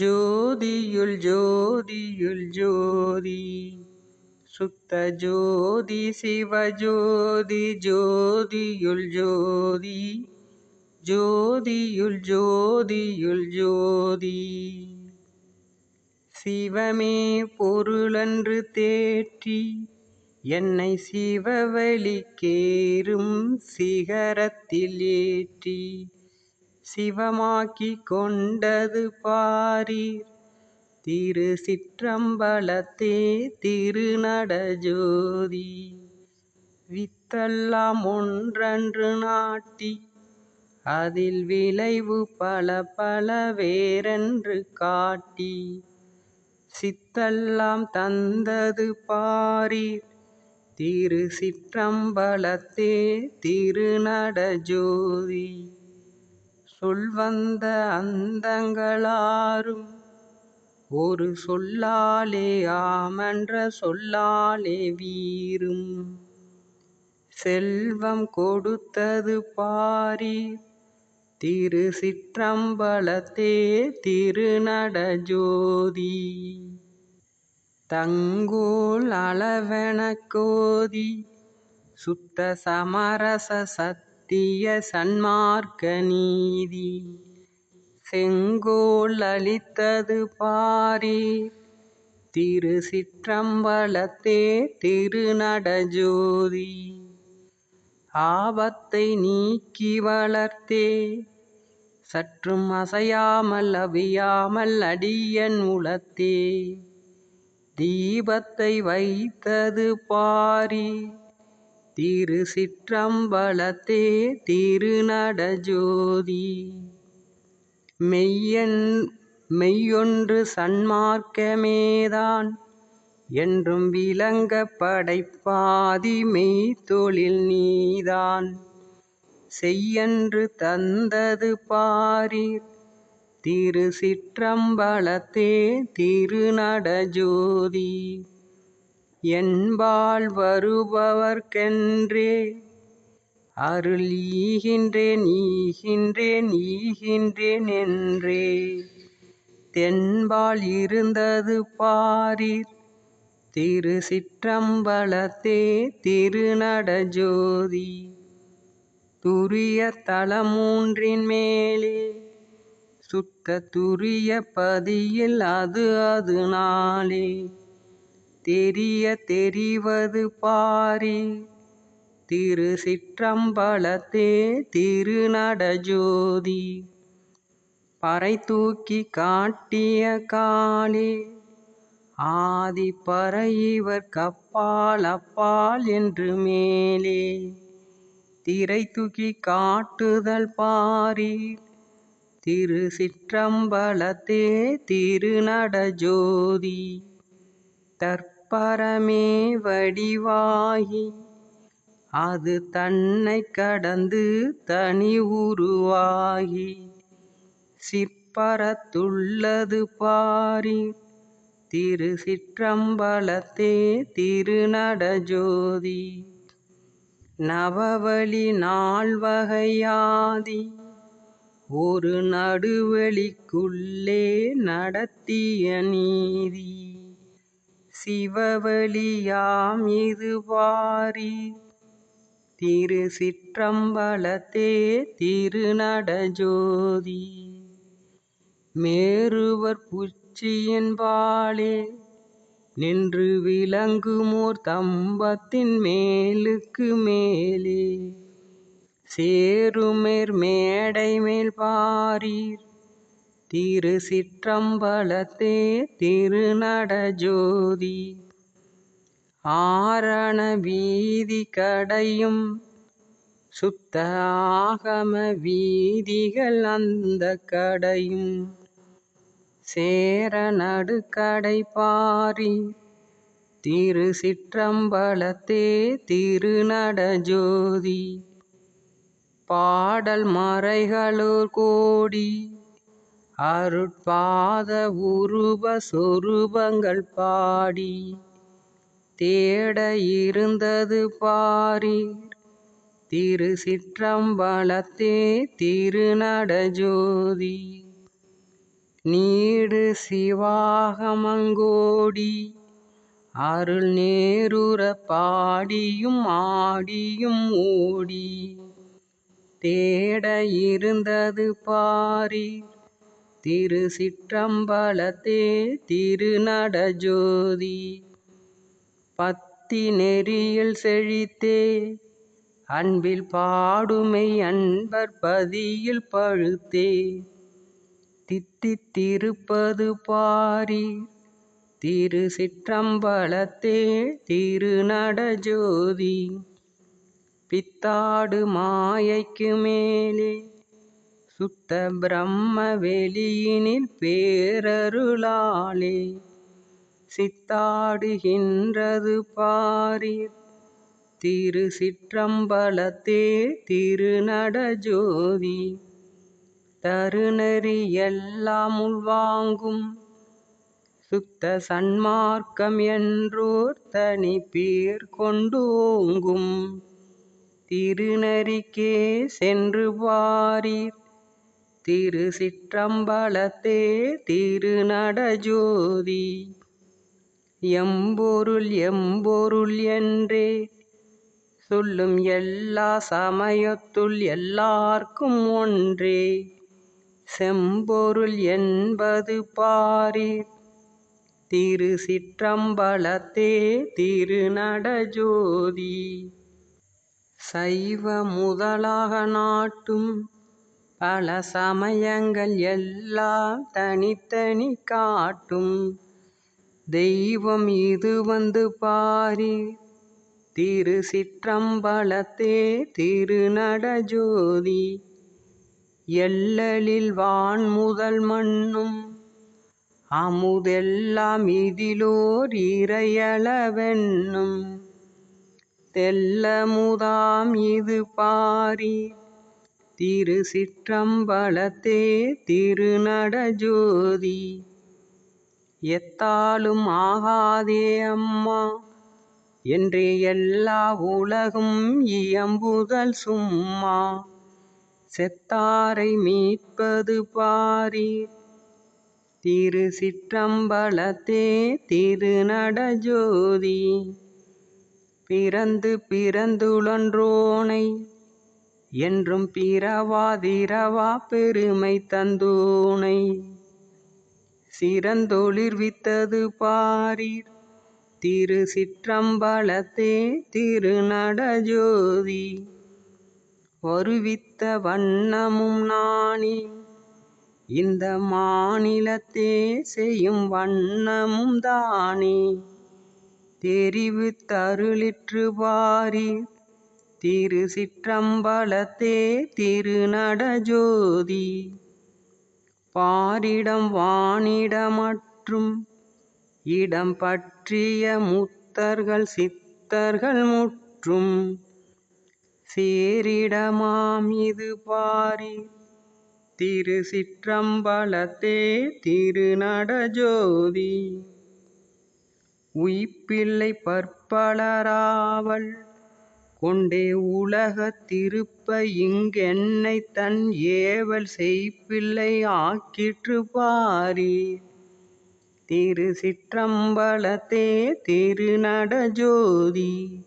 ஜோதியுள் ஜோதியுள் ஜோதி சுத்த ஜோதி சிவஜோதி ஜோதியுள் ஜோதி ஜோதியுள் ஜோதியுள் ஜோதி. சிவமே பொருளன்று தேற்றி என்னை சிவவழிக்கேறும் சிகரத்தில் ஏற்றி சிவமாக்கி கொண்டது பாரீர். திரு சிற்றம்பலத்தே திருநடஜோதி வித்தெல்லாம் ஒன்றன்று நாட்டி அதில் விளைவு பல பல வேறென்று காட்டி. சித்தெல்லாம் தந்தது பாரீர். திரு சிற்றம்பலத்தே திருநடஜோதி சொல்வந்த அந்தங்களாரும் ஒரு சொல்லாலே ஆமன்ற சொல்லாலே வீரும். செல்வம் கொடுத்தது பாரி திரு சிற்றம்பலத்தே திருநடஜோதி தங்கோல் அளவென கோதி சுத்த சமரச சத் சத்திய சன்மார்க்க நீதி. செங்கோல் அளித்தது பாரி திரு சிற்றம்பலத்தே திருநடஜோதி ஆபத்தை நீக்கி வளர்த்தே. சற்றும் அசையாமல் அவியாமல் அடியன் உளத்தே. தீபத்தை வைத்தது பாரி திரு சிற்றம்பலத்தே திருநடஜோதி மெய்யன் மெய்யொன்று சன்மார்க்கமேதான். என்றும் விளங்க படைப்பாதி மெய்த்தொழில் நீதான். செய்யன்று தந்தது பாரீர். திரு சிற்றம்பலத்தே திருநடஜோதி என்பால் வருபவர்க்கென்றே. அருள் ஈகின்றேன் ஈகின்றேன் ஈகின்றேன் என்றே. தென்பால் இருந்தது பாரீர் திரு சிற்றம்பலத்தே திருநடஜோதி துரிய தலமூன்றின் மேலே சுத்த துரிய பதியில் அது அது நாளே. தெரிய தெரிவது பாரி. திரு சிற்றம்பலத்தே திருநடஜோதி பறை தூக்கி காட்டிய காலே ஆதி பறை இவர் கப்பால் அப்பால் என்று மேலே. திரை தூக்கி காட்டுதல் பாரி. திரு சிற்றம்பலத்தே திருநடஜோதி தற்பரமே வடிவாகி அது தன்னை கடந்து தனி உருவாகி சிற்பரத்துள்ளது பாரி திரு சிற்றம்பலத்தே திருநடஜோதி நவவழி நால்வகையாதி ஒரு நடுவெளிக்குள்ளே நடத்திய நீதி. சிவவழியாம் இதுவாரி திரு சிற்றம்பலத்தே திருநடஜோதி மேருவர் புச்சியின்பாலே நின்று விளங்குமோர் தம்பத்தின் மேலுக்கு மேலே. சேருமேர் மேடை மேல் பாரீர் திரு சிற்றம்பலத்தே திருநட ஜோதி. ஆரண வீதி கடையும் சுத்த ஆகம வீதிகள் அந்த கடையும். சேர நடுக்கடை பாரி திரு சிற்றம்பலத்தே திருநட ஜோதி. பாடல் மறைகளூர் கோடி அருட்பாத உருவ சொருபங்கள் பாடி தேட இருந்தது பாரீர். திரு சிற்றம்பலத்தே திருநடஜோதி நீடு சிவாகமங்கோடி அருள் நேருற பாடியும் ஆடியும் ஓடி தேட இருந்தது பாரீர். திரு சிற்றம்பலத்தே திருநடஜோதி பத்தி நெறியில் செழித்தே அன்பில் பாடுமை அன்பர் பதியில் பழுத்தே. தித்தித்திருப்பது பாரி திரு சிற்றம்பலத்தே திருநடஜோதி பித்தாடு மாயைக்கு மேலே சுத்த பிரம்ம வெளியினில் பேரருளாலே சித்தாடுகின்றது பாரீர். திரு சிற்றம்பலத்தே திருநடஜோதி தருநறி எல்லாம் உள்வாங்கும். சுத்த சன்மார்க்கம் என்றோர் தனி பேர் கொண்டோங்கும் திருநறிக்கே சென்று பாரீர். திரு சிற்றம்பலத்தே திருநடஜோதி எம்பொருள் எம்பொருள் என்றே சொல்லும் எல்லா சமயத்துள் எல்லார்க்கும் ஒன்றே. செம்பொருள் என்பது பாரீர். திரு சிற்றம்பலத்தே திருநடஜோதி சைவ முதலாக நாட்டும் பல சமயங்கள் எல்லாம் தனித்தனி காட்டும். தெய்வம் இது வந்து பாரி திரு சிற்றம்பலத்தே திருநடஜோதி எல்லலில் வான் முதல் மண்ணும் அமுதெல்லாம் இதிலோர் இறையளவென்னும். தெல்லமுதாம் இது பாரி திரு சிற்றம்பலத்தே திருநட ஜோதி. எத்தாலும் ஆகாதே அம்மா என்றே எல்லா உலகும் இயம்புதல் சும்மா. செத்தாரை மீட்பது பாரீர் திரு சிற்றம்பலத்தே திருநட ஜோதி. பிறந்து பிறந்துளன்றோனை என்றும் பிறவாதிரவா பெருமை தந்தூனை. சிறந்தொளிர்வித்தது பாரீர். திரு சிற்றம்பலத்தே திருநடஜோதி வருவித்த வண்ணமும் நாணி இந்த மாநிலத்தே செய்யும் வண்ணமும் தானே. தெரிவித்தருளிற்று பாரி திரு சிற்றம்பலத்தே திருநடஜோதி பாரிடம் வானிடமற்றும் இடம் பற்றிய முத்தர்கள் சித்தர்கள் முற்றும். சேரிடமாம் இது பாரி திரு சிற்றம்பலத்தே திருநட ஜோதி. உயிப்பிள்ளை பற்பலராவல் கொண்டே உலகத் திருப்ப இங்கென்னை தன் ஏவல் செய்ப்பிள்ளை ஆக்கிற்று பாரி. திரு சிற்றம்பலத்தே திருநட ஜோதி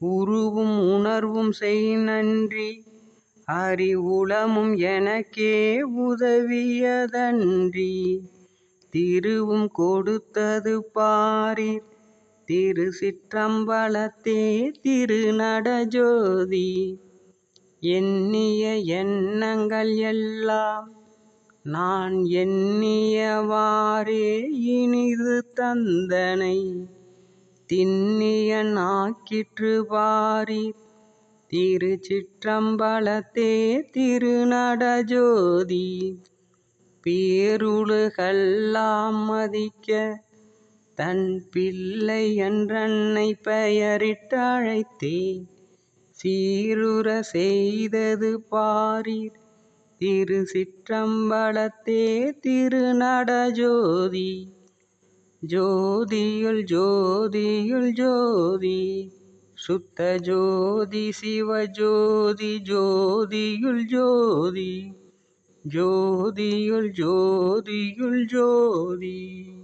உருவும் உணர்வும் செய் நன்றி. அறிவுளமும் எனக்கே உதவியதன்றி. திருவும் கொடுத்தது பாரீர் திரு சிற்றம்பலத்தே திருநடஜோதி. எண்ணிய எண்ணங்கள் எல்லாம் நான் எண்ணியவாறே இனிது தந்தனை. திண்ணியன் ஆக்கிற்று பாரிர் திரு சிற்றம்பலத்தே திருநடஜோதி. பேருலகெல்லாம் மதிக்க தன் பிள்ளை என்றன்னை பெயரிட்டழைத்தே சீருர செய்தது பாரீர். திரு சிற்றம்பலத்தே திருநடஜோதி ஜோதியுள் ஜோதியுள் ஜோதி. சுத்த ஜோதி சிவஜோதி ஜோதியுள் ஜோதி. ஜோதியுள் ஜோதியுள் ஜோதி.